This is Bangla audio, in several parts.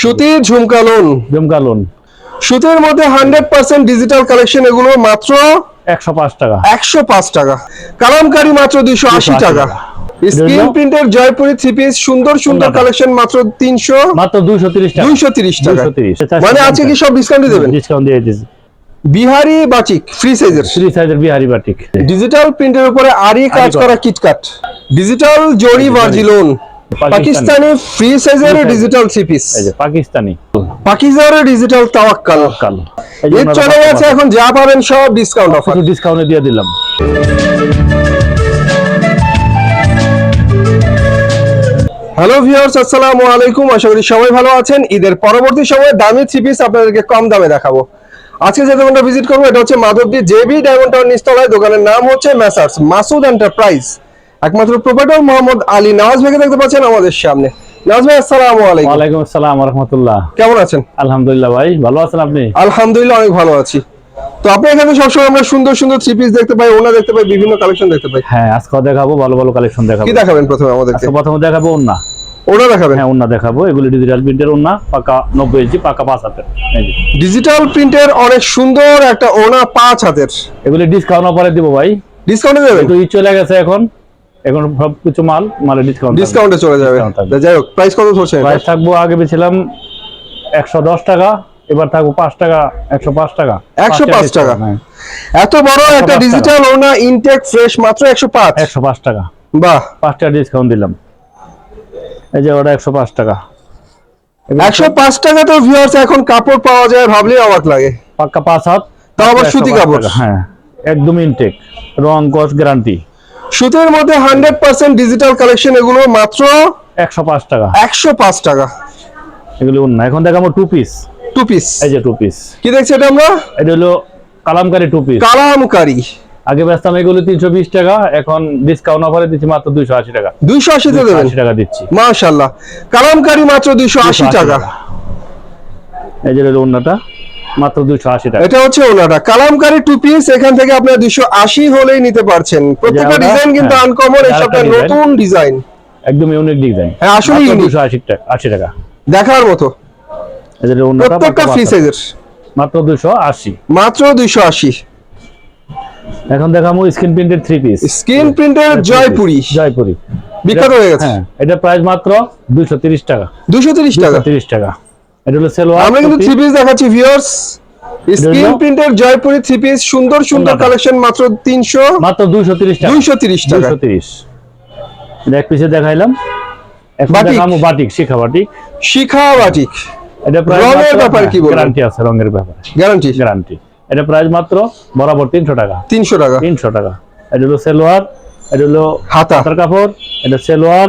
সুতির ঝুমকা লোন সুতির মধ্যে হান্ড্রেড পার্সেন্ট ডিজিটাল কালেকশন এগুলো মাত্র একশো পাঁচ টাকা। একশো পাঁচ টাকা। কালামকারি মাত্র দুইশো আশি টাকা। স্ক্রিন প্রিন্টের জয়পুরি থ্রি পিস সুন্দর সুন্দর। কালেকশন মাত্র তিনশো মাত্র দুইশো তিরিশ টাকা। দুইশো তিরিশ টাকা। মানে আজকে কি সব ডিসকাউন্ট দেবেন? ডিসকাউন্ট দিয়ে বিহারি বাচিক ফ্রি সাইজের থ্রি সাইজের বিহারি বাটিক। ডিজিটাল প্রিন্টের উপরে আরি কাজ করা। করা। কিটকাট ডিজিটাল জরি ভার্জিলোন পাকিস্তানি। ফ্রি সাইজের ডিজিটাল থ্রি পিস এই যে পাকিস্তানি। পাকিস্তানের ডিজিটাল তাওয়াক্কাল। কাল ঈদ চলে গেছে এখন যা পাবেন সব ডিসকাউন্ট অফার ডিসকাউন্টে দিয়ে দিলাম। হ্যালো ভিউয়ার্স আসসালামু আলাইকুম। আশা করি সবাই ভালো আছেন। ঈদের পরবর্তী সময়ে দামি থ্রি পিস আপনাদেরকে কম দামে দেখাবো। আজকে যে দোকানটা ভিজিট করব এটা হচ্ছে মাধবদী জেবি ডায়মন্ড টাউন নিচতলায়। দোকানের নাম হচ্ছে মেসার্স মাসুদ এন্টারপ্রাইজ একমাত্র প্রোপাইটর মোহাম্মদ আলী নওয়াজ ভাইকে দেখতে পাচ্ছেন আমাদের সামনে। নওয়াজ ভাই আসসালামু আলাইকুম। ওয়ালাইকুম আসসালাম রহমতুল্লাহ কেমন আছেন? আলহামদুলিল্লাহ ভাই ভালো আছেন আপনি? আলহামদুলিল্লাহ অনেক ভালো আছি। তো আপনি এখানে সবসময় আমরা সুন্দর সুন্দর থ্রি পিস দেখতে পাই ওনা দেখতে পাই বিভিন্ন কালেকশন দেখতে পাই। হ্যাঁ আজকে দেখাবো ভালো ভালো কালেকশন দেখাবো। কি দেখাবেন প্রথমে আমাদেরকে? প্রথমে দেখাবো ওন্না ওনা দেখাবেন? হ্যাঁ ওন্না দেখাবো। এগুলি ডিজিটাল প্রিন্টের ওন্না পাকা নব্বই ইঞ্চি পাকা পাঁচ হাতের। ডিজিটাল প্রিন্টের অনেক সুন্দর একটা ওনা পাঁচ হাতের। এগুলি ডিসকাউন্ট অফারে দিব ভাই। ডিসকাউন্টে দেবেন? ঈদ চলে গেছে এখন। এখন সব কিছু মাল মালে ডিসকাউন্ট ডিসকাউন্টে চলে যাবে। যাই হোক প্রাইস কত ধরছেন প্রাইস থাকব আগে বেছিলাম একশো দশ টাকা এবার থাকব পাঁচ টাকা একশো পাঁচ টাকা। 105 টাকা। হ্যাঁ। এত বড় একটা ডিজিটাল ওনা ইনটেক ফ্রেশ মাত্র একশো পাঁচ। একশো পাঁচ টাকা। বাহ। পাঁচ টাকা ডিসকাউন্ট দিলাম। এই যে ওটা একশো পাঁচ টাকা। একশো পাঁচ টাকা তো ভিউয়ার্স এখন কাপড় পাওয়া যায় ভাবলেই অবাক লাগে। পাক্কা পাঁচ হাত। তাও আবার সুতি কাপড়। হ্যাঁ। একদম ইনটেক রং কস গ্যারান্টি সুতের মধ্যে হান্ড্রেড পার্সেন্ট ডিজিটাল কালেকশন এগুলো মাত্র একশো পাঁচ টাকা। একশো পাঁচ টাকা। এগুলো অন্য এখন দেখাবো টু পিস টু পিস এই যে টু পিস কি দেখছি এটা আমরা? এটা হলো কালামকারি টু পিস কালামকারি। আগে বেচতাম এগুলো তিনশো বিশ টাকা এখন ডিসকাউন্ট অফারে দিচ্ছি মাত্র দুইশো আশি টাকা। দুইশো আশিতে দেবেন? আশি টাকা দিচ্ছি। মাশাল্লাহ কালামকারি মাত্র দুইশো আশি 280 টাকা। এই যে অন্যটা মাত্র দুইশো আশি টাকা। এটা হচ্ছে ওনাটা কালামকারি টু পিস এখান থেকে আপনার হলেই নিতে পারছেন। প্রত্যেকটা ডিজাইন কিন্তু হ্যাঁ, আনকমন এই সবটা নতুন ডিজাইন একদম ইউনিক ডিজাইন হ্যাঁ। দুশো আশি টাকা আশি টাকা। দেখার মতো। প্রত্যেকটা পাক্কা ফ্রি সাইজের মাত্র দুশো আশি। মাত্র দুইশো আশি। এখন দেখাবো screen printed three piece screen প্রিন্টের জয়পুরি। জয়পুরি। বিখ্যাত হয়ে গেছে। হ্যাঁ এটা প্রাইস মাত্র দুইশো তিরিশ টাকা। দুশো তিরিশ টাকা। তিরিশ টাকা। এটা হলো সেলোয়ার আমরা কিন্তু থ্রি পিস দেখাচ্ছি ভিউয়ার্স স্ক্রিন প্রিন্টের জয়পুরি থ্রি পিস সুন্দর সুন্দর। কালেকশন মাত্র তিনশো মাত্র দুইশো তিরিশ টাকা। দুইশো তিরিশ টাকা। এক পিসে দেখাইলাম। বাটিক। শিখা বাটিক। শিখা বাটিক। এটা রঙের ব্যাপারে কি? গ্যারান্টি আছে রঙের ব্যাপারে। গ্যারান্টি। গ্যারান্টি। এটা প্রাইস মাত্র বরাবর তিনশো টাকা। তিনশো টাকা। তিনশো টাকা। এটা হলো সেলোয়ার এটা হলো হাতা। হাতার কাপড় এটা সেলোয়ার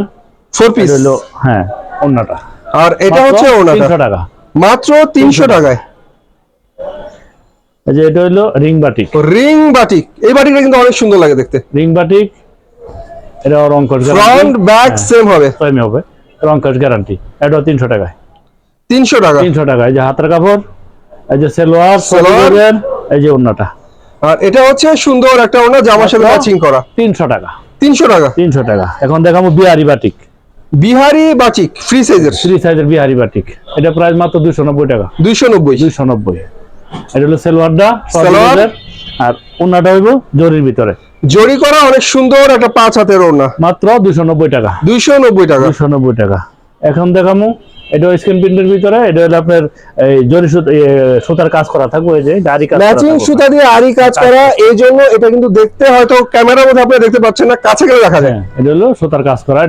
ফোর পিস হলো হ্যাঁ অন্যটা আর এটা হচ্ছে ওনাটা। টাকা। মাত্র তিনশো টাকায়। এই যে এটা হলো রিং বাটিক। Ring batik. এই বাটিকটা কিন্তু অনেক সুন্দর লাগে দেখতে। রিং বাটিক এটা রং কস ফ্রন্ট ব্যাক সেম হবে। সেমই হবে। রং কস গ্যারান্টি এটা তিনশো টাকায়। তিনশো টাকা। তিনশো টাকা। এই যে হাতের কাপড় এই যে সেলোয়ার সালোয়ার। এই যে অন্যটা আর এটা হচ্ছে সুন্দর একটা ওনা জামার সাথে ম্যাচিং করা। তিনশো টাকা। তিনশো টাকা। তিনশো টাকা। এখন দেখাবো Bihari batik. Bihari batik free সাইজের ফ্রি সাইজের বিহারি বাটিক। এটা প্রাইস মাত্র দুশো নব্বই টাকা। দুইশো নব্বই। দুইশো নব্বই। এটা হলো সেলোয়ারটা সালোয়ার। আর ওন্নাটা হইব জরির ভিতরে। জরি করা অনেক সুন্দর একটা পাঁচ হাতের ওন্না মাত্র দুশো নব্বই টাকা। দুইশো নব্বই টাকা। দুশো নব্বই টাকা। এখন দেখামু এটা স্ক্রিন প্রিন্টের ভিতরে এটা হলো আপনার এই জরি সুতার কাজ করা থাকবে ওই যে দাড়ি কাজ ম্যাচিং সুতা দিয়ে আরি কাজ করা এই জন্য এটা কিন্তু দেখতে হয়তো ক্যামেরার মধ্যে আপনি দেখতে পাচ্ছেন না কাছে গেলে দেখা যায়। হ্যাঁ এটা হলো সুতার কাজ করা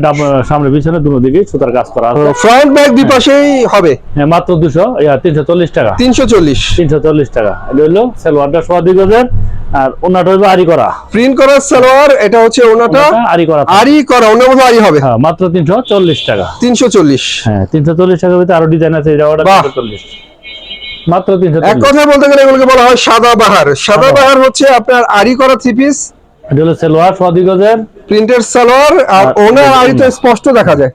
সামনে পিছনে দুটো দিকে সুতার কাজ করা ফ্রন্ট ব্যাক দুই পাশেই হবে। হ্যাঁ মাত্র দুশো তিনশো চল্লিশ টাকা। তিনশো চল্লিশ। তিনশো চল্লিশ টাকা। এটা হলো সালোয়ারটা সোয়া দুই গজের আর ওনাটা হইব আরি করা। প্রিন্ট করা সালোয়ার এটা হচ্ছে ওনাটা আরি করা আরি করা ওনার মধ্যে আরি হবে? হ্যাঁ মাত্র তিনশো চল্লিশ টাকা। তিনশো চল্লিশ। হ্যাঁ তিনশো চল্লিশ টাকার ভিতরে আরও ডিজাইন আছে এটা। তিনশো চল্লিশ। মাত্র তিনশো এক চল্লিশ। কথা বলতে গেলে এগুলোকে বলা হয় সাদা বাহার। সাদা বাহার। হচ্ছে আপনার আরি করা থ্রি পিস এটা হলো সালোয়ার গজের। প্রিন্টের সালোয়ার আর আর ওনার এটা আরি তো স্পষ্ট দেখা যায়।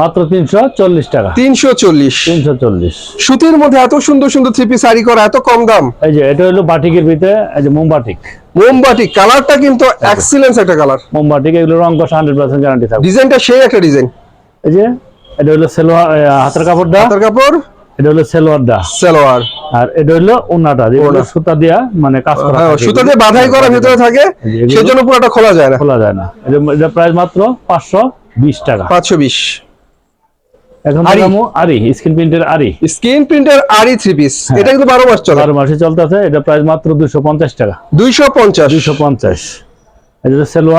মাত্র তিনশো চল্লিশ টাকা। তিনশো চল্লিশ। তিনশো চল্লিশ। সুতির মধ্যে এত সুন্দর সুন্দর থ্রি পিস আরি করা এত কম দাম? এই যে এটা হলো বাটিকের ভিতরে এই যে মোমবাটিক। মোমবাটি কালারটা কিন্তু এক্সিলেন্স একটা কালার মোমবাটিক এগুলো রং কষা হান্ড্রেড পার্সেন্ট গ্যারান্টি থাকবে। ডিজাইনটা সেই একটা ডিজাইন। এই যে এটা হলো সেলোয়ার হাতের কাপড়টা হাতের কাপড়? এটা হলো সেলোয়ারটা সালোয়ার। আর এটা হলো ওনাটা যেগুলো সুতা দিয়া মানে কাজ করা হ্যাঁ সুতো দিয়ে বাধাই করা ভিতরে থাকে এগুলো- সেই জন্য পুরোটা খোলা যায় না। খোলা যায় না। এটা এটা প্রাইস মাত্র পাঁচশো বিশ টাকা। পাঁচশো বিশ। এখন আরি। আরি স্ক্রিন প্রিন্টের আরি স্ক্রিন প্রিন্টের আরি থ্রি পিস এটা কিন্তু বারো মাস চলে। বারো মাসে চলতেছে এটা প্রাইস মাত্র দুশো পঞ্চাশ টাকা। দুইশো পঞ্চাশ। দুইশো পঞ্চাশ। এটা হলো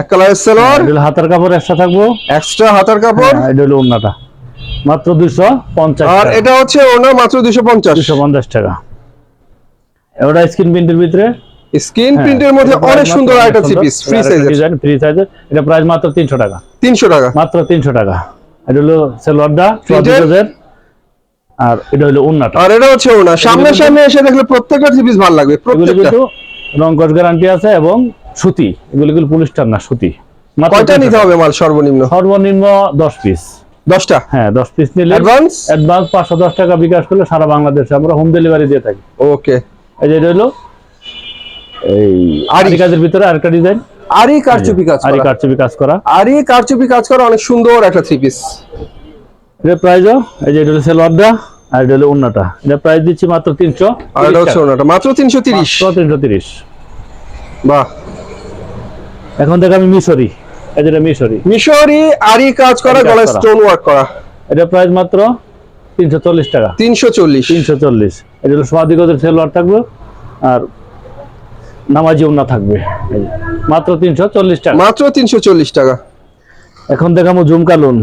এক কালারের সেলোয়ার। এটা হলো কাপড় একসাথে থাকব। এক্সট্রা হাতার কাপড়। হ্যাঁ, এটা হলো ওড়নাটা। মাত্র দুইশো পঞ্চাশ আর এটা হচ্ছে ওনার মাত্র দুইশো পঞ্চাশ। দুইশো পঞ্চাশ টাকা। ওটা স্ক্রিন প্রিন্টের ভিতরে। স্ক্রিন প্রিন্টের মধ্যে অনেক সুন্দর থ্রি পিস ফ্রি সাইজের ফ্রি সাইজের এটা প্রাইস মাত্র তিনশো টাকা। তিনশো টাকা। মাত্র তিনশো টাকা। এটা হলো Printed? চুয়াত্তর আর এটা হলো উন্নাটা। আর এটা হচ্ছে ওনা সামনে সামনে এসে দেখলে প্রত্যেকটা পিস ভালো লাগবে প্রত্যেকটা। কিন্তু রঙ্কশ গ্যারান্টি আছে এবং সুতি। এগুলো কিন্তু পলিস্টার না সুতি। কয়টা নিতে হবে মাল সর্বনিম্ন? সর্বনিম্ন দশ পিস দশটা? হ্যাঁ দশ পিস নিলে অ্যাডভান্স অ্যাডভান্স পাঁচশো দশ টাকা বিকাশ করলে সারা বাংলাদেশে আমরা হোম ডেলিভারি দিয়ে থাকি। ওকে এই যে এটা হলো এই। আরি কাজের ভিতরে আরেকটা ডিজাইন আরি কারচুপি কাজ আরি কারচুপি কাজ করা। আরি কারচুপি কাজ করা অনেক সুন্দর একটা থ্রি পিস এটার প্রাইসও এই যে এটা হলো সেলোয়ারটা আর এটা হলো উন্নাটা। এটা প্রাইস দিচ্ছি মাত্র তিনশো আর এটা হচ্ছে ওনাটা মাত্র তিনশো তিরিশ। তিনশো তিরিশ। বাহ। এখন থেকে আমি মিশরি। এই যেটা মিশরি। মিশরি আরি কাজ করা করা। স্টোন ওয়ার্ক করা। এটা প্রাইস মাত্র তিনশো চল্লিশ টাকা। তিনশো চল্লিশ। তিনশো চল্লিশ। এটা হলো সোয়াদি গজের সেলোয়ার থাকবে আর নামাজি উন্না থাকবে। মাত্র তিনশো চল্লিশ টাকা। মাত্র তিনশো চল্লিশ টাকা। এখন দেখাবো ঝুমকা লোন।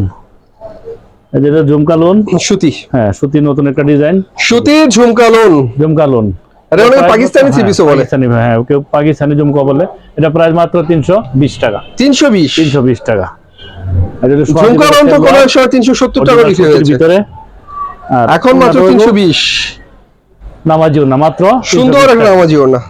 যেটা ঝুমকা লোন। সুতি। হ্যাঁ সুতি নতুন একটা ডিজাইন। সুতির ঝুমকা লোন। ঝুমকা লোন। অনেকে পাকিস্তানি হ্যাঁ, বলে। পাকিস্তানি হ্যাঁ কেউ পাকিস্তানি ঝুমকা বলে। এটা প্রাইস মাত্র তিনশো বিশ টাকা। ঝুমকা লোন তো কোনো টাকা হয়েছে। ভিতরে। এখন মাত্র উন্নাটা তিনশো হলো বিশ। নামাজি উন্না মাত্র সুন্দর একটা নামাজিও ওনা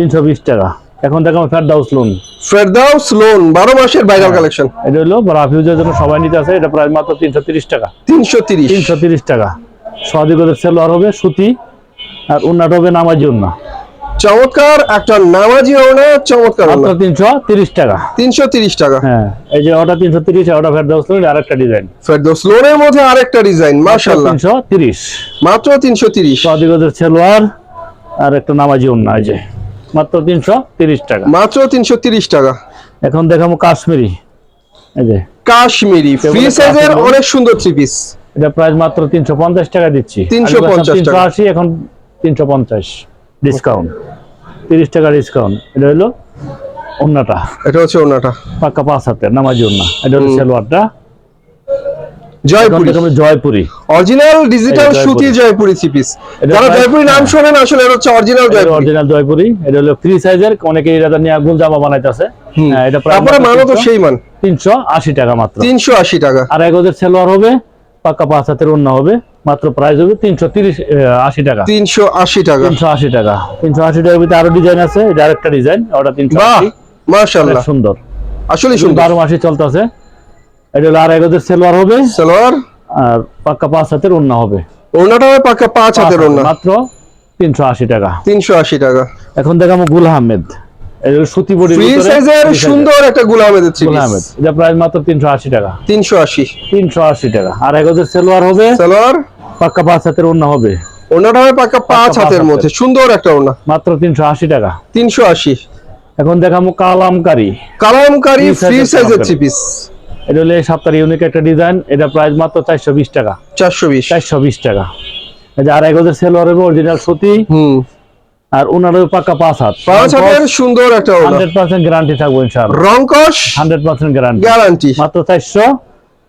তিনশো বিশ টাকা। এখন দেখাবো ফেরদাউস লোন ফেরদাউস লোন বারো মাসের হ্যাঁ। কালেকশন এটা হলো রাফিউজের জন্য সবাই নিতে আছে এটা প্রাইস মাত্র তিনশো তিরিশ টাকা। তিনশো তিরিশ। তিনশো তিরিশ টাকা। সদিগদের সেলোয়ার হবে সুতি আর উন্নাট হবে নামাজি উন্না চমৎকার একটা নামাজি ওনা চমৎকার মাত্র ওনা তিনশো তিরিশ টাকা। তিনশো তিরিশ টাকা। হ্যাঁ এই যে ওটা তিনশো তিরিশ ওটা ফেরদাউস লোন আরেকটা ডিজাইন ফেরদৌস লোনের মধ্যে আরেকটা ডিজাইন মাশাআল্লাহ। তিনশো তিরিশ। মাত্র তিনশো তিরিশ। সদিগদের সেলোয়ার আর একটা নামাজি উন্না এই যে। মাত্র তিনশো তিরিশ টাকা। মাত্র তিনশো তিরিশ টাকা। এখন দেখাবো কাশ্মীরি। এই যে কাশ্মীরি ফ্রি সাইজের অনেক সুন্দর থ্রি পিস এটা প্রাইস মাত্র তিনশো পঞ্চাশ টাকা দিচ্ছি। 350 তিনশো টাকা। আশি এখন তিনশো পঞ্চাশ। ডিসকাউন্ট তিরিশ টাকা ডিসকাউন্ট এটা হলো অন্যটা এটা হচ্ছে ওনাটা পাক্কা পাঁচ হাতের নামাজি অন্য এটা হলো সেলোয়ারটা। এখন Jaipuri. Jaipuri. Original digital Jaipuri. সুতি জয়পুরি থ্রি পিস যারা জয়পুরি নাম শোনেন আসলে এটা হচ্ছে অরিজিনাল জয়পুরি। অরিজিনাল জয়পুরি। এটা হলো ফ্রি সাইজের অনেকে এটা নিয়ে আগুন জামা বানাইতেছে। হ্যাঁ, এটা তারপরে মানও তো সেই মান। তিনশো আশি টাকা মাত্র। তিনশো আশি টাকা। আর এক সেলোয়ার হবে পাক্কা পাঁচ হাতের অন্য হবে মাত্র প্রাইস হবে তিনশো তিরিশ আশি টাকা। তিনশো আশি টাকা। তিনশো আশি টাকা। তিনশো আশি টাকার ভিতরে আরও ডিজাইন আছে এটা আরেকটা ডিজাইন ওটা তিনশো বাহ সুন্দর। আসলে সুন্দর। বারো মাসে চলতেছে। এটা হলো আর এক হাজার সেলোয়ার হবে। সালোয়ার? আর পাক্কা পাঁচ হাতের অন্য হবে। ওনাটা হবে পাকা পাঁচ হাতের ওনা মাত্র তিনশো আশি টাকা। তিনশো আশি টাকা। এখন দেখাবো গুল আহমেদ। সুতি বডি ফ্রি সাইজের সুন্দর একটা গুলামেদের থ্রি গুল আহমেদ। এটা প্রাইস মাত্র তিনশো আশি টাকা। তিনশো আশি। তিনশো আশি টাকা। আর এক হাজার সেলোয়ার হবে। সালোয়ার? পাক্কা পাঁচ হাতের অন্য হবে। ওনাটা হবে পাকা পাঁচ হাতের। মধ্যে। সুন্দর একটা ওনা মাত্র তিনশো আশি টাকা। তিনশো আশি। এখন দেখাবো কালামকারি। কালামকারি ফ্রি সাইজের কালামকারী। এটা হলো সপ্তাহের ইউনিক একটা ডিজাইন এটা প্রাইস মাত্র চারশো বিশ টাকা। চারশো বিশ। চারশো বিশ টাকা। আর এক হাজার সেলোয়ার হবে অরিজিনাল সুতি। আর ওনার পাক্কা পাঁচ হাত। পাঁচ হাতের সুন্দর একটা হান্ড্রেড পার্সেন্ট গ্যারান্টি থাকব ইনশাআল্লাহ। রংকশ? হান্ড্রেড পার্সেন্ট গ্যারান্টি গ্যারান্টি মাত্র চারশো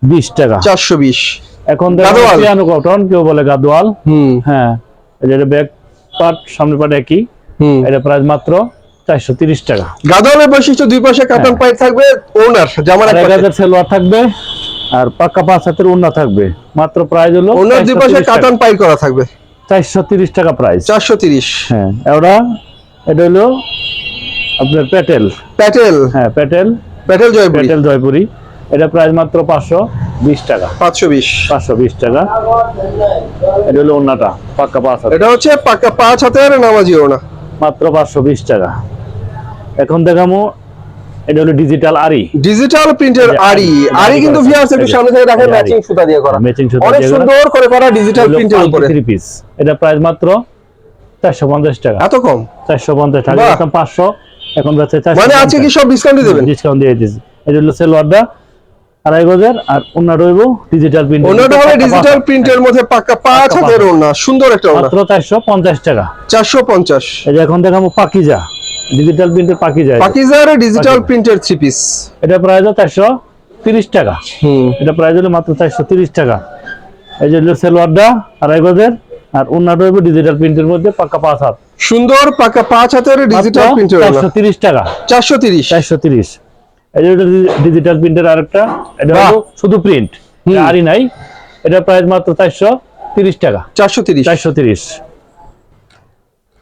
বিশ টাকা। চারশো বিশ। এখন পিয়ানো কটন কেউ বলে গাদোয়াল। হুম। হ্যাঁ এই যে ব্যাক পার্ট সামনে পার্ট একই। হুম। এটা প্রাইস মাত্র চারশো তিরিশ টাকা। গাদলের বৈশিষ্ট্য দুই পাশে কাতান পাইপ থাকবে ওনার জামার এক পাশে। সেলোয়ার থাকবে আর পাক্কা পাঁচ হাতের উন্না থাকবে। মাত্র প্রাইস হলো ওনার দুই পাশে কাতান পাইপ করা থাকবে। চারশো তিরিশ টাকা প্রাইস চারশো তিরিশ। হ্যাঁ ওটা এটা হলো আপনার প্যাটেল। প্যাটেল। হ্যাঁ প্যাটেল। প্যাটেল জয়পুরি। প্যাটেল জয়পুরি। এটা প্রাইস মাত্র পাঁচশো বিশ টাকা। পাঁচশো বিশ। পাঁচশো বিশ টাকা। এটা হলো ওন্নাটা পাক্কা পাঁচ হাজার এটা হচ্ছে পাক্কা পাঁচ হাতের নামাজি ওনা মাত্র পাঁচশো বিশ টাকা। এখন দেখামো এটা হলো ডিজিটাল আরি ডিজিটাল প্রিন্টের আরি আরি, কিন্তু ভিউয়ার্স একটু সামনে থেকে দেখেন ম্যাচিং সুতা দিয়ে করা। ম্যাচিং সুতা দিয়ে সুন্দর করে করা ডিজিটাল প্রিন্টের উপরে। থ্রি পিস এটা প্রাইস মাত্র চারশো পঞ্চাশ টাকা। এত কম? চারশো পঞ্চাশ টাকা। এখন পাঁচশো এখন যাচ্ছে মানে আজকে কি সব ডিসকাউন্টই দেবেন? ডিসকাউন্ট দিয়ে দিয়েছি। এটা হলো সেলোয়ারটা আড়াই গজের আর অন্য রইব ডিজিটাল প্রিন্ট অন্যটা হবে ডিজিটাল প্রিন্টের মধ্যে পাক্কা পাঁচ হাতের ওড়না সুন্দর একটা ওড়না। মাত্র চারশো পঞ্চাশ টাকা। চারশো পঞ্চাশ। এই যে এখন দেখাবো পাকিজা ডিজিটাল প্রিন্টের পাকিজা। এটা। পাকিজার ডিজিটাল প্রিন্টের থ্রি পিস এটা প্রাইস চারশো তিরিশ টাকা। হুম। এটা প্রাইস হলো মাত্র চারশো তিরিশ টাকা। এই যে হলো সেলোয়ারটা আড়াই গজের আর অন্যটা হইব ডিজিটাল প্রিন্টের মধ্যে পাক্কা পাঁচ হাত। সুন্দর পাক্কা পাঁচ হাতের ডিজিটাল প্রিন্টের ওড়না। চারশো তিরিশ টাকা। চারশো তিরিশ। চারশো তিরিশ। এই যে ডিজিটাল প্রিন্টের আরেকটা এটা হলো শুধু প্রিন্ট আরই নাই। এটা প্রাইস মাত্র চারশো তিরিশ টাকা। চারশো তিরিশ। চারশো তিরিশ।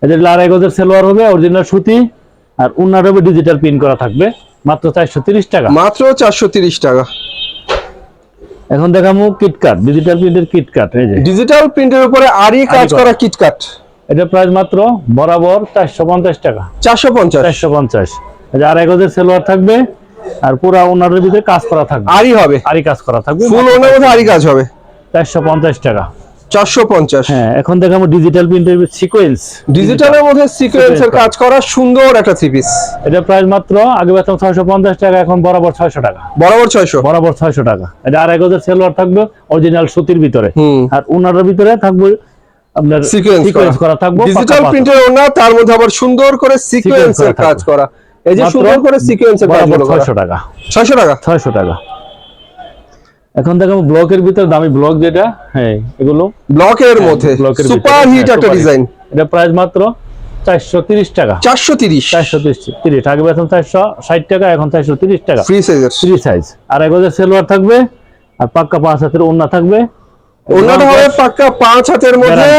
এদের আড়াই গজের সেলোয়ার হবে অরিজিনাল সুতি আর উন্নার হবে ডিজিটাল প্রিন্ট করা থাকবে মাত্র চারশো তিরিশ টাকা। মাত্র চারশো তিরিশ টাকা। এখন দেখাবো কিটকাট ডিজিটাল প্রিন্টের কিটকাট এই যে। ডিজিটাল প্রিন্টের উপরে আরি কাজ করা। কিটকাট এটা প্রাইস মাত্র বরাবর চারশো পঞ্চাশ টাকা। চারশো পঞ্চাশ। চারশো পঞ্চাশ। এই যে আড়াই গজের সেলোয়ার থাকবে আর পুরা উন্নারের ভিতরে কাজ করা থাকবে। আরি হবে। আরি কাজ করা থাকবে। ফুল ওড়নার মধ্যে আরি কাজ হবে? চারশো পঞ্চাশ টাকা। চারশো পঞ্চাশ? হ্যাঁ এখন দেখাবো ডিজিটাল প্রিন্টের সিকোয়েন্স ডিজিটালের মধ্যে সিকোয়েন্সের কাজ করা সুন্দর একটা থ্রি পিস এটা প্রাইস মাত্র আগে বেতন ছয়শো পঞ্চাশ টাকা এখন বরাবর ছয়শো টাকা। বরাবর ছয়শো? বরাবর ছয়শো টাকা। এটা আড়াই গজের সেলোয়ার থাকবে অরিজিনাল সুতির ভিতরে। আর উনারের ভিতরে থাকবে আপনার সিকোয়েন্স করা। থাকবে ডিজিটাল প্রিন্টের ওড়না তার মধ্যে আবার সুন্দর করে সিকোয়েন্সের কাজ করা। এই যে সুন্দর করে সিকোয়েন্সের কাজগুলো করা। ছয়শো টাকা। ছয়শো টাকা? ছয়শো টাকা। এখন দেখাবো ব্লকের ভিতরে দামি ব্লক যেটা হ্যাঁ এগুলো। ব্লকের মধ্যে। সুপার হিট হ্যাঁ, একটা ডিজাইন এটা প্রাইস মাত্র চারশো তিরিশ টাকা। চারশো তিরিশ। চারশো তিরিশ তিরিশ। আগে বেতন চারশো ষাট টাকা এখন চারশো তিরিশ টাকা। ফ্রি সাইজের থ্রি সাইজ আর এক গজের সেলোয়ার থাকবে আর পাক্কা পাঁচ হাতের ওড়না থাকবে। ওড়নাটা হবে পাক্কা পাঁচ হাতের মধ্যে।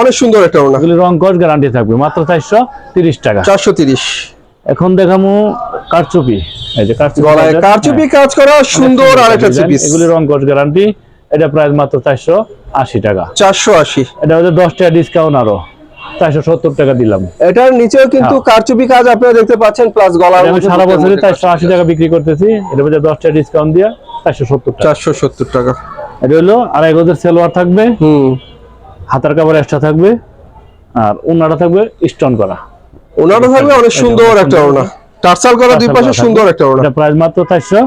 অনেক সুন্দর একটা ওড়না। এগুলি রং কস গ্যারান্টি থাকবে। মাত্র চারশো তিরিশ টাকা। চারশো তিরিশ। এখন দেখামু কারচুপি। এই যে কারচুপি গলায় কারচুপি হ্যাঁ, কাজ করা সুন্দর আর একটা ডিজাইন। পিস এগুলি রং কস গ্যারান্টি এটা প্রাইস মাত্র চারশো আশি টাকা। চারশো আশি। এটা হচ্ছে দশ টাকা ডিসকাউন্ট আরও। চারশো সত্তর টাকা দিলাম। এটার নিচেও কিন্তু কারচুপি কাজ আপনারা দেখতে পাচ্ছেন প্লাস গলার আমি সারা বছরই মধ্যে চারশো আশি টাকা বিক্রি করতেছি। এটা হচ্ছে দশ টাকা ডিসকাউন্ট দিয়ে চারশো সত্তর টাকা। চারশো সত্তর টাকা। এটা হলো আড়াই গজের সেলোয়ার থাকবে। হুম। হাতার কাপড় এক্সট্রা থাকবে। আর উন্নাটা থাকবে স্টোন করা। ওনাটা থাকবে অনেক সুন্দর একটা ওড়না। টার্সাল করা দুই পাশে সুন্দর একটা ওড়না। এটা প্রাইস মাত্র চারশো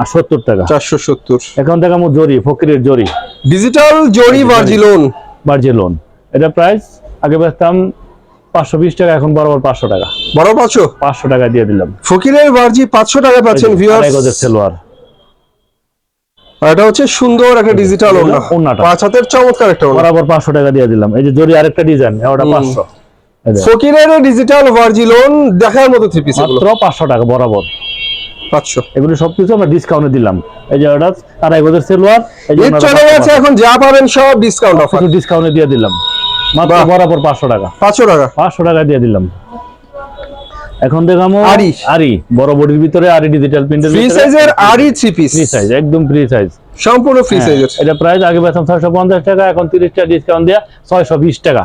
আর সত্তর টাকা। চারশো সত্তর। এখন দেখাবো জরি ফকিরের জরি। ডিজিটাল জরি ভার্জিলোন বার্জিলন এটা প্রাইস আগে বেচতাম পাঁচশো বিশ টাকা এখন বরাবর পাঁচশো টাকা। বড় পাচ্ছো পাঁচশো টাকা দিয়ে দিলাম। ফকিরের ভার্জি পাঁচশো টাকা পাচ্ছেন ভিউয়ার্স সেলোয়ার এটা হচ্ছে সুন্দর একটা ডিজিটাল ওড়না। ওড়নাটা। পাঁচ হাতের চমৎকার একটা বরাবর পাঁচশো টাকা দিয়ে দিলাম। এই যে জরি আরেকটা ডিজাইন ওটা পাঁচশো। ফকিরের ডিজিটাল ভার্জিলোন দেখার মতো থ্রি পিস মাত্র পাঁচশো টাকা বরাবর। পাঁচশো। এগুলো সবকিছু আমরা ডিসকাউন্টে দিলাম। এই যে ওটা আড়াই গজের সেলোয়ার এই যে চলে গেছে এখন যা পাবেন সব ডিসকাউন্ট অফার ডিসকাউন্টে দিয়ে দিলাম। মাত্র বরাবর পাঁচশো টাকা। পাঁচশো টাকা। পাঁচশো টাকা দিয়ে দিলাম। এখন দেখামো আরি। আরি বড় বডির ভিতরে আরি ডিজিটাল প্রিন্টের ফ্রি সাইজের আরি থ্রি পিস ফ্রি সাইজ একদম ফ্রি সাইজ সম্পূর্ণ ফ্রি সাইজের এটা প্রাইস আগে বেতন ছয়শো পঞ্চাশ টাকা এখন তিরিশ টাকা ডিসকাউন্ট দেওয়া ছয়শো বিশ টাকা।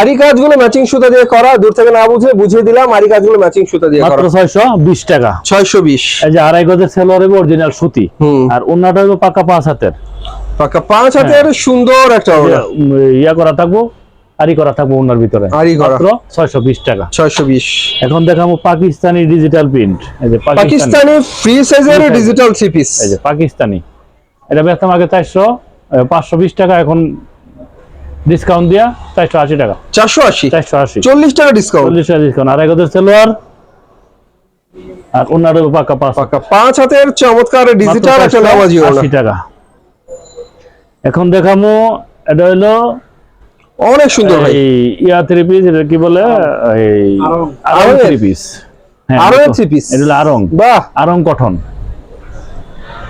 আরি কাজগুলো ম্যাচিং সুতা দিয়ে করা দূর থেকে না বুঝে বুঝিয়ে দিলাম আরি কাজগুলো ম্যাচিং সুতা দিয়ে করা। মাত্র ছয়শো বিশ টাকা। ছয়শো বিশ। এই যে আড়াই গজের সেলোয়ার হবে অরিজিনাল সুতি। আর অন্যটা হবে পাকা পাঁচ হাতের। পাকা পাঁচ হাতের সুন্দর একটা ইয়া করা থাকব আরি করা থাকব অন্যার ভিতরে। আরি করা। মাত্র ছয়শো বিশ টাকা। ছয়শো বিশ। এখন দেখাবো পাকিস্তানি ডিজিটাল প্রিন্ট এই যে পাকিস্তানি। ফ্রি সাইজের ডিজিটাল থ্রি পিস এই যে পাকিস্তানি। এটা বেচতাম আগে চারশো পাঁচশো বিশ টাকা এখন ডিসকাউন্ট দিয়া চারশো আশি টাকা। চারশো আশি? চারশো আশি। চল্লিশ টাকা ডিসকাউন্ট চল্লিশ টাকা ডিসকাউন্ট গজের সেলোয়ার আর পাকা পাঁচ। পাকা পাঁচ হাতের চমৎকার ডিজিটাল একটা নামাজি 480 টাকা। এখন দেখামো এটা হলো অনেক সুন্দর ভাই। এই ইয়া থ্রি পিস এটা কি বলে? এই আরং। আরং থ্রি পিস হ্যাঁ আরং দেখো, three piece? এটা হলো আরং। বাহ। আরং কটন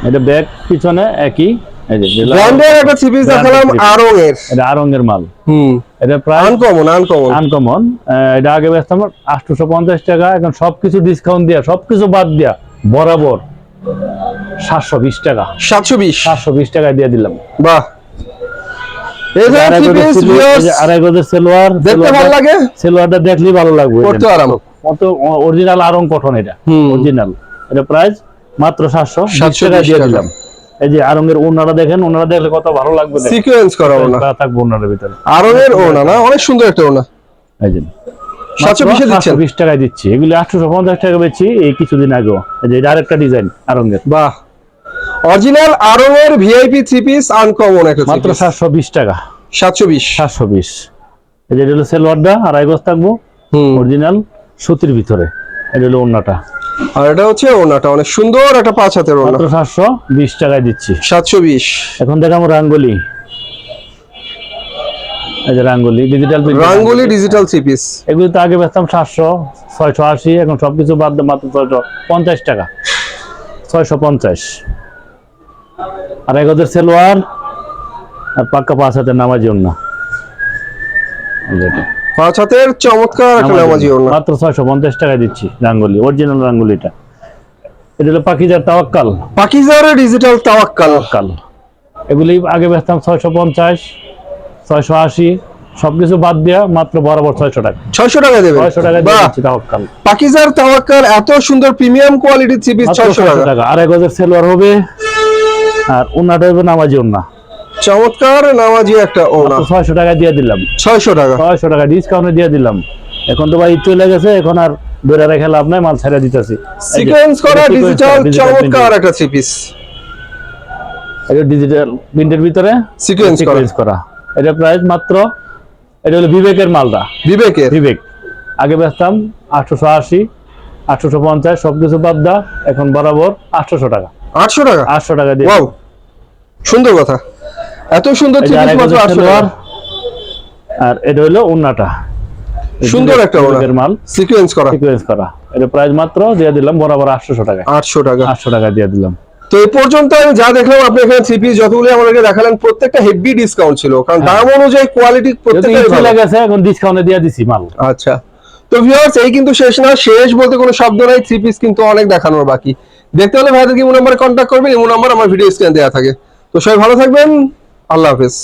এটা ব্যাক পিছনে একই। ব্র্যান্ডের একটা থ্রি পিস দেখালাম আরং এর এটা আরং এর মাল। হুম। এটা প্রায় আনকমন আনকমন আনকমন এটা আগে বেচতাম আটশোশো পঞ্চাশ টাকা এখন সবকিছু ডিসকাউন্ট দিয়া সবকিছু বাদ বরাবর টাকা। দিলাম। বাহ। আড়াই গজের সেলোয়ার দেখতে ভালো লাগে? সেলোয়ারটা দেখলেই ভালো লাগবে পড়তে আরাম। কত অরিজিনাল আরং কটন এটা। অরিজিনাল এটা প্রাইস মাত্র সাতশো 720 টাকা দিয়ে দিলাম। এই যে আরঙের ওনারা দেখেন ওনারা দেখলে কত ভালো লাগবে সিকোয়েন্স করা ওনা থাকবে ওনার ভিতরে। আরঙের ওনা না? অনেক সুন্দর একটা ওনা এই যে সাতশো বিশে দিচ্ছেন। বিশ টাকায় দিচ্ছি। এগুলি আটশোশো পঞ্চাশ টাকা বেচি এই কিছুদিন আগেও। এই যে আরেকটা ডিজাইন আরঙের। বাহ। অরিজিনাল আরঙের ভিআইপি থ্রি পিস আনকমন একটা মাত্র সাতশো বিশ টাকা। সাতশো বিশ। সাতশো বিশ। এই যে এটা হলো সেলওয়ারটা আড়াই গজ থাকব। হুম। অরিজিনাল সুতির ভিতরে। এটা হলো ওনাটা আর এটা হচ্ছে ওনাটা অনেক সুন্দর একটা পাঁচ হাতের ওনা সাতশো বিশ টাকায় দিচ্ছি। সাতশো বিশ। এখন দেখাবো রাঙ্গলি। এই যে Rangoli digital Rangoli. Digital three piece এগুলি তো আগে বেচতাম সাতশো ছয়শো আশি এখন সবকিছু বাদ মাত্র ছয়শো পঞ্চাশ টাকা। ছয়শো পঞ্চাশ। আর এক হাজার সেলোয়ার আর পাক্কা পাঁচ হাতের নামাজি না হাতের চমৎকার একটা নামাজি মাত্র টাকা দিচ্ছি রাঙ্গুলি অরিজিনাল রাঙ্গুলিটা। এটা হলো পাখিজার তাওয়াক্কাল। পাকিজার ডিজিটাল তাওয়াক্কাল। কাল এগুলি আগে বেচতাম ছয়শো পঞ্চাশ ছয়শো আশি সবকিছু বাদ দিয়া মাত্র বরাবর ছয়শো টাকা। ছয়শো টাকা দেবেন? ছয়শো টাকা দিচ্ছি তাওয়াক্কাল। পাকিজার তাওয়াক্কাল এত সুন্দর প্রিমিয়াম কোয়ালিটির থ্রি পিস ছয়শো 600 টাকা টাকা। আর এক হাজার সেলোয়ার হবে আর ওনাটা হবে নামাজি ওনা চমৎকার নামাজি একটা ওনা ছয়শো টাকা দিয়ে দিলাম। ছয়শো টাকা। ছয়শো টাকা ডিসকাউন্টে দিয়ে দিলাম। এখন তো ভাই চলে গেছে এখন আর ধরে রেখে লাভ নাই মাল ছেড়ে দিতেছি। সিকোয়েন্স করা ডিজিটাল চমৎকার একটা থ্রি পিস ডিজিটাল প্রিন্টের ভিতরে সিকোয়েন্স করা। এটা প্রাইস মাত্র এটা হলো বিবেকের মালটা বিবেকের। বিবেক। আগে বেচতাম আটশোশো আশি আটশোশো পঞ্চাশ সবকিছু বাদ দা এখন বরাবর আটশোশো টাকা। আটশো টাকা? আটশো টাকা দিয়ে। সুন্দর কথা। এত সুন্দর থ্রি মাত্র হাজার আটশো সালোয়ার, টাকা আর এটা হলো উন্নাটা সুন্দর একটা ওনা বিবেকের মাল। সিকোয়েন্স করা। সিকোয়েন্স করা। এটা প্রাইস মাত্র দিয়ে দিলাম বরাবর আটশোশো টাকা আটশো টাকা। আটশো টাকা দিয়ে দিলাম। তো এই পর্যন্ত আমি যা দেখলাম আপনি এখানে থ্রি পিস যতগুলো আমাদেরকে দেখালেন প্রত্যেকটা হেভি ডিসকাউন্ট ছিল। কারণ দাম অনুযায়ী কোয়ালিটি প্রত্যেকটা চলে গেছে এখন ডিসকাউন্টে দিয়ে দিছি মাল। আচ্ছা। তো ভিউয়ার্স এই কিন্তু শেষ না। শেষ বলতে কোনো শব্দ নাই। থ্রি পিস কিন্তু অনেক দেখানোর বাকি। দেখতে হলে ভাইদের কি নাম্বারে কন্ট্যাক্ট করবেন। এমন নাম্বার আমার ভিডিও স্ক্রিনে দেওয়া থাকে। তো সবাই ভালো থাকবেন। আল্লাহ হাফেজ।